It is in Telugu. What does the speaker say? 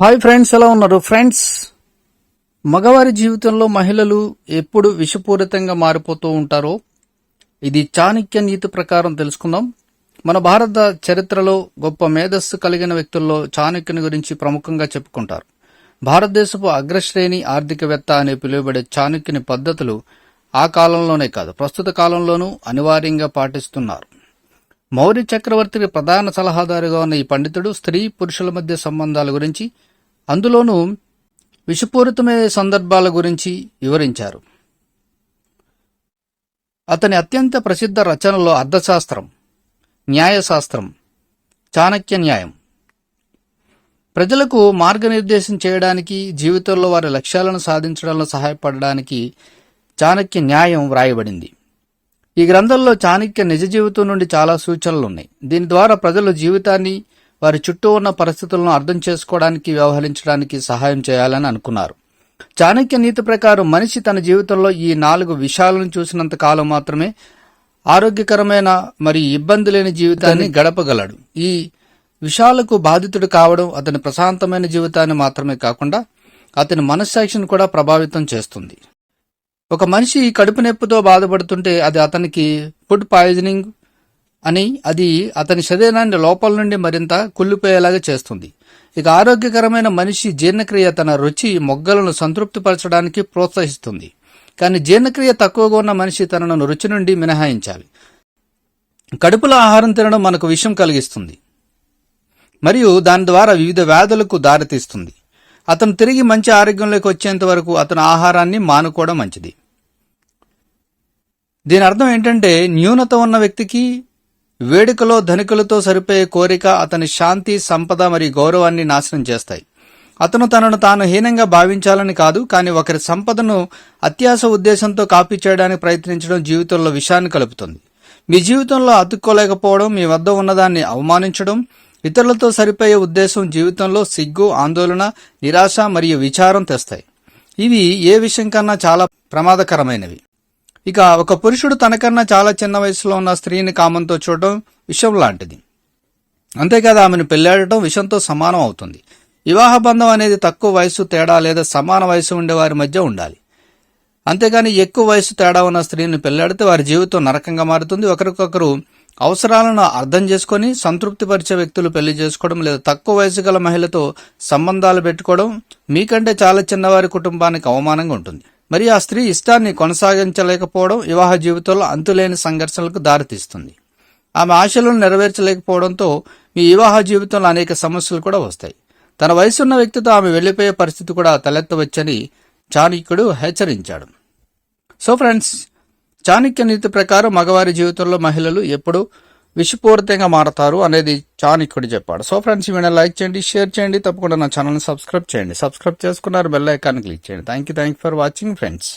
హాయ్ ఫ్రెండ్స్ ఎలా ఉన్నారు? ఫ్రెండ్స్ మగవారి జీవితంలో మహిళలు ఎప్పుడు విషపూరితంగా మారిపోతూ ఉంటారో ఇది చాణక్య నీతి ప్రకారం తెలుసుకుందాం. మన భారత చరిత్రలో గొప్ప మేధస్సు కలిగిన వ్యక్తుల్లో చాణక్యుని గురించి ప్రముఖంగా చెప్పుకుంటారు. భారతదేశపు అగ్రశ్రేణి ఆర్థికవేత్త అని పిలువబడే చాణక్యుని పద్ధతులు ఆ కాలంలోనే కాదు ప్రస్తుత కాలంలోనూ అనివార్యంగా పాటిస్తున్నారు. మౌర్య చక్రవర్తికి ప్రధాన సలహాదారుగా ఉన్న ఈ పండితుడు స్త్రీ పురుషుల మధ్య సంబంధాల గురించి అందులోనూ విషపూరితమైన సందర్భాల గురించి వివరించారు. అతని అత్యంత ప్రసిద్ధ రచనలో అర్థశాస్త్రం న్యాయశాస్త్రం చాణక్య న్యాయం. ప్రజలకు మార్గనిర్దేశం చేయడానికి జీవితంలో వారి లక్ష్యాలను సాధించడంలో సహాయపడడానికి చాణక్య న్యాయం వ్రాయబడింది. ఈ గ్రంథంలో చాణక్య నిజ జీవితం నుండి చాలా సూచనలు ఉన్నాయి దీని ద్వారా ప్రజలు జీవితాన్ని వారి చుట్టూ ఉన్న పరిస్థితులను అర్థం చేసుకోవడానికి వ్యవహరించడానికి సహాయం చేయాలని అనుకున్నారు. చాణక్య నీతి ప్రకారం మనిషి తన జీవితంలో ఈ నాలుగు విషయాలను చూసినంత కాలం మాత్రమే ఆరోగ్యకరమైన మరియు ఇబ్బంది లేని జీవితాన్ని గడపగలడు. ఈ విషయాలకు బాధితుడు కావడం అతని ప్రశాంతమైన జీవితాన్ని మాత్రమే కాకుండా అతని మనస్సాక్షిని కూడా ప్రభావితం చేస్తుంది. ఒక మనిషి కడుపు నొప్పితో బాధపడుతుంటే అది అతనికి ఫుడ్ పాయిజనింగ్ అని అది అతని శరీరాన్ని లోపల నుండి మరింత కుళ్ళిపోయేలాగా చేస్తుంది. ఇక ఆరోగ్యకరమైన మనిషి జీర్ణక్రియ తన రుచి మొగ్గలను సంతృప్తిపరచడానికి ప్రోత్సహిస్తుంది. కానీ జీర్ణక్రియ తక్కువగా ఉన్న మనిషి తనను రుచి నుండి మినహాయించాలి. కడుపులో ఆహారం తినడం మనకు విషం కలిగిస్తుంది. మరియు దాని ద్వారా వివిధ వ్యాధులకు దారితీస్తుంది. అతను తిరిగి మంచి ఆరోగ్యంలోకి వచ్చేంత వరకు అతను ఆహారాన్ని మానుకోవడం మంచిది. దీని అర్థం ఏంటంటే న్యూనత ఉన్న వ్యక్తికి వేడుకలో ధనికులతో సరిపోయే కోరిక అతని శాంతి సంపద మరియు గౌరవాన్ని నాశనం చేస్తాయి. అతను తనను తాను హీనంగా భావించాలని కాదు కానీ ఒకరి సంపదను అత్యాస ఉద్దేశంతో కాపీ చేయడానికి ప్రయత్నించడం జీవితంలో విషయాన్ని కలుపుతుంది. మీ జీవితంలో అతుక్కోలేకపోవడం మీ వద్ద ఉన్నదాన్ని అవమానించడం ఇతరులతో సరిపోయే ఉద్దేశం జీవితంలో సిగ్గు ఆందోళన నిరాశ మరియు విచారం తెస్తాయి. ఇవి ఏ విషయం కన్నా చాలా ప్రమాదకరమైనవి. ఇక ఒక పురుషుడు తనకన్నా చాలా చిన్న వయసులో ఉన్న స్త్రీని కామంతో చూడడం విషం లాంటిది. అంతేకాదు ఆమెను పెళ్ళాడటం విషంతో సమానం అవుతుంది. వివాహ బంధం అనేది తక్కువ వయసు తేడా లేదా సమాన వయసు ఉండే వారి మధ్య ఉండాలి. అంతేగాని ఎక్కువ వయసు తేడా ఉన్న స్త్రీని పెళ్ళాడితే వారి జీవితం నరకంగా మారుతుంది. ఒకరికొకరు అవసరాలను అర్థం చేసుకొని సంతృప్తిపరిచే వ్యక్తులు పెళ్ళి చేసుకోవడం లేదా తక్కువ వయసు గల మహిళతో సంబంధాలు పెట్టుకోవడం మీకంటే చాలా చిన్నవారి కుటుంబానికి అవమానంగా ఉంటుంది. మరి ఆ స్త్రీ ఇష్టాన్ని కొనసాగించలేకపోవడం వివాహ జీవితంలో అంతులేని సంఘర్షణలకు దారితీస్తుంది. ఆమె ఆశలను నెరవేర్చలేకపోవడంతో మీ వివాహ జీవితంలో అనేక సమస్యలు కూడా వస్తాయి. తన వయసున్న వ్యక్తితో ఆమె వెళ్ళిపోయే పరిస్థితి కూడా తలెత్తవచ్చని చాణక్యుడు హెచ్చరించాడు. సో ఫ్రెండ్స్ చాణక్య నీతి ప్రకారం మగవారి జీవితంలో మహిళలు ఎప్పుడు విషపూరితంగా మారతారు అనేది చాణక్యుడు చెప్పాడు. సో ఫ్రెండ్స్ ఈ వీడియో లైక్ చేయండి షేర్ చేయండి తప్పకుండా నా ఛానల్ని సబ్స్క్రైబ్ చేయండి. సబ్స్క్రైబ్ చేసుకున్నారు బెల్ ఐకాన్ క్లిక్ చేయండి. Thank you thank for watching friends.